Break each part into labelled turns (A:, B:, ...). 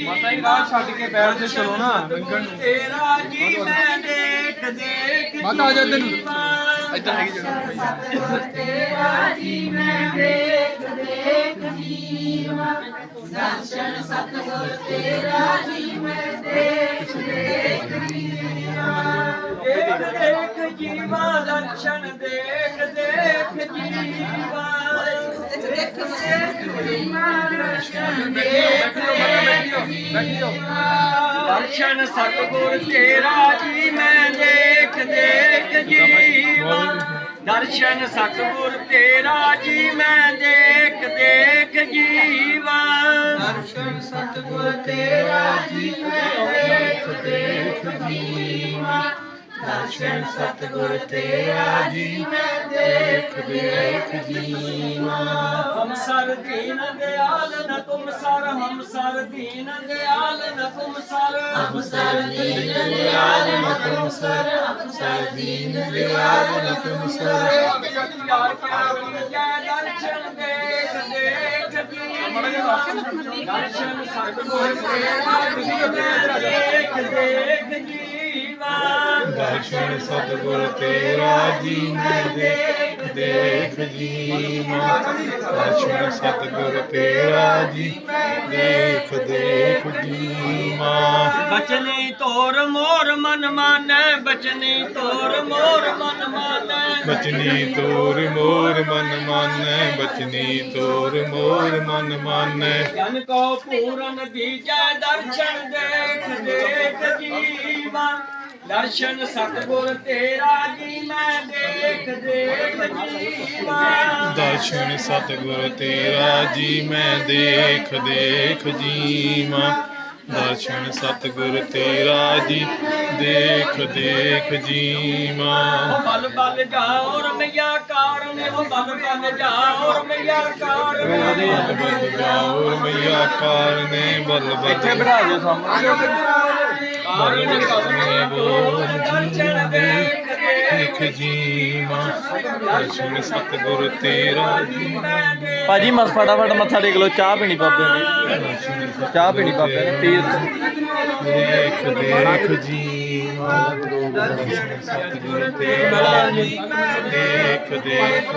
A: ਮਾਤਾ ਜੀ ਰਾਹ ਛੱਡ ਕੇ ਬੈਠ ਤੇ ਚਲੋ ਨਾ ਲੰਘਣ ਨੂੰ
B: ਤੇਰਾ ਜੀ ਮੈਂ ਦੇਖ ਦੇਖ
A: ਮਾਤਾ ਆ ਜਾ ਇੱਧਰ ਨੂੰ।
B: ਜੀਵਾਂ।
A: ਇੱਧਰ ਹੈਗੀ ਜਗ੍ਹਾ
B: ਤੇਰਾ ਜੀ ਮੈਂ ਦੇਖ ਦੇਖ ਜੀਵਾਂ ਦਰਸ਼ਨ ਸਤਗੁਰ ਤੇਰਾ ਜੀ ਮੈਂ ਦੇਖ ਦੇਖ ਜੀਵਾਂ ਦੇਖ ਦੇਖ ਜੀਵਾਂ ਦਰਸ਼ਨ ਦੇਖ ਦੇਖ ਜੀਵਾਂ ਦੇਖ ਦੇਖ ਜੀਵਾਂ ਦਰਸ਼ਨ ਦੇਖ ਦੇਖ ਜੀਵਾਂ ਦਰਸ਼ਨ ਸਤਗੁਰ ਤੇਰਾ ਜੀ ਮੈਂ ਦੇਖ ਦੇਖ ਜੀਵਾਂ। ਦਰਸ਼ਨ ਸਤਗੁਰ ਤੇਰਾ ਜੀ ਮੈਂ ਦੇਖ ਦੇਖ ਜੀਵਾ। ਦਰਸ਼ਨ ਸਤਗੁਰ ਤੇਰਾ ਜੀ ਮੈਂ ਦੇਖ ਦੇਖ ਜੀਵਾ। ਦਰਸ਼ਨ ਸਤਗੁਰ ਤੇਰਾ ਜੀ ਮੈਂ ਦੇਖ ਦੇਖ ਜੀਵਾ। ਹਮ ਸਰ ਦੀਨ ਦਿਆਲ ਨ ਤੁਮ ਸਰ ਹਮ ਸਰ ਦੀਨ ਦਿਆਲ ਨ ਤੁਮ ਸਰ ਹਮ ਸਰ ਦੀਨ ਦਿਆਲ ਨ ਤੁਮ ਸਰ ਹਮ ਸਰ ਦੀਨ ਦਿਆਲ ਨ ਤੁਮ ਸਰ ਯਾਰ ਦਰਸ਼ਨ ਸਤਗੁਰ ਤੇਰਾ ਜੀ ਦੇਖ ਦੇਖ ਜੀਵਾ
C: ਦਰਸ਼ਨ ਸਤਿਗੁਰ ਤੇਰਾ ਜੀ ਮੈਂ ਦੇਖ ਦੇਖ ਜੀਵਾਂ ਦਰਸ਼ਨ ਸਤਿਗੁਰ ਤੇਰਾ ਜੀ ਦੇਖ ਦੇਖ ਜੀਵਾਂ
B: ਬਚਨੀ ਤੋਰ ਮੋਰ ਮਨ ਮਾਨੈ, ਬਚਨੀ ਤੋਰ ਮੋਰ ਮਨ ਮਾਨੈ।
C: ਬਚਨੀ ਤੋਰ ਮੋਰ ਮਨ ਮਾਨੈ ਬਚਨੀ ਤੋਰ ਮੋਰ ਮਨ ਮਾਨੈ।
B: ਜਨ ਕੋ ਪੂਰਨ ਦੀਜੈ ਦਰਸ਼ਨ ਦੇਖ ਦੇਖ ਜੀਵਾ। ਦਰਸ਼ਨ ਸਤਗੁਰ ਤੇਰਾ ਜੀ ਮੈਂ ਦੇਖ ਦੇਖ ਜੀਵਾ।
C: ਦਰਸ਼ਨ ਸਤਿਗੁਰ ਤੇਰਾ ਜੀ ਮੈਂ ਦੇਖ ਦੇਖ ਜੀਵਾਂ। ਦਰਸ਼ਨ ਸਤਿਗੁਰ ਤੇਰਾ ਜੀ ਦੇਖ ਦੇਖ ਜੀਵਾਂ।
B: ਬਲ ਬਲ ਜਾਓ ਰਮਈਆ ਕਾਰਨ ਉਹ ਬਲ ਬਲ ਜਾਓ ਰਮਈਆ ਕਾਰਨ
C: ਬਲ ਬਲ ਜਾਓ ਮਈਆ ਕਾਰਨੇ ਬਲ ਬਲ
A: ਇੱਥੇ ਬਿਠਾ ਦਿਓ ਸਾਹਮਣੇ।
B: ਕਾਰਨ ਕਵਨੇ ਬੋਲ ਦਰਸ਼ਨ ਦੇਖ ਦੇਖ
C: ਦੇਖ ਜੀਵਾਂ ਦਰਸ਼ਨ ਸਤਿਗੁਰ ਤੇਰਾ ਜੀ
A: ਭਾਜੀ ਮਸ ਫਟਾਫਟ ਮੱਥਾ ਟੇਕ ਲਓ ਚਾਹ ਪੀਣੀ ਬਾਬੇ ਨੇ। ਚਾਹ ਪੀਣੀ ਬਾਬੇ ਨੇ ਪੀਰ
C: ਦੇਖ ਦੇਖ ਜੀਵਾਂ ਦਰਸ਼ਨ ਸਤਿਗੁਰ ਤੇਰਾ ਜੀ ਦੇਖ ਦੇਖ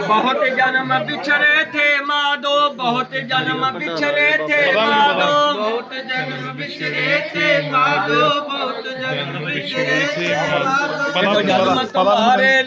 B: ਬਹੁਤ ਜਨਮ ਵਿਛੜੇ ਥੇ ਮਾਦੋ ਬਹੁਤ ਜਨਮ ਵਿਛੜੇ ਥੇ ਮਾਦੋ ਬਹੁਤ ਜਨਮ ਵਿਛੜੇ ਥੇ ਮਾਦੋ ਬਹੁਤ
C: ਜਨਮ
B: ਜਨਮ
C: ਵਿਛੜੇ
B: ਵਿਛੜੇ
C: ਥੇ
B: ਥੇ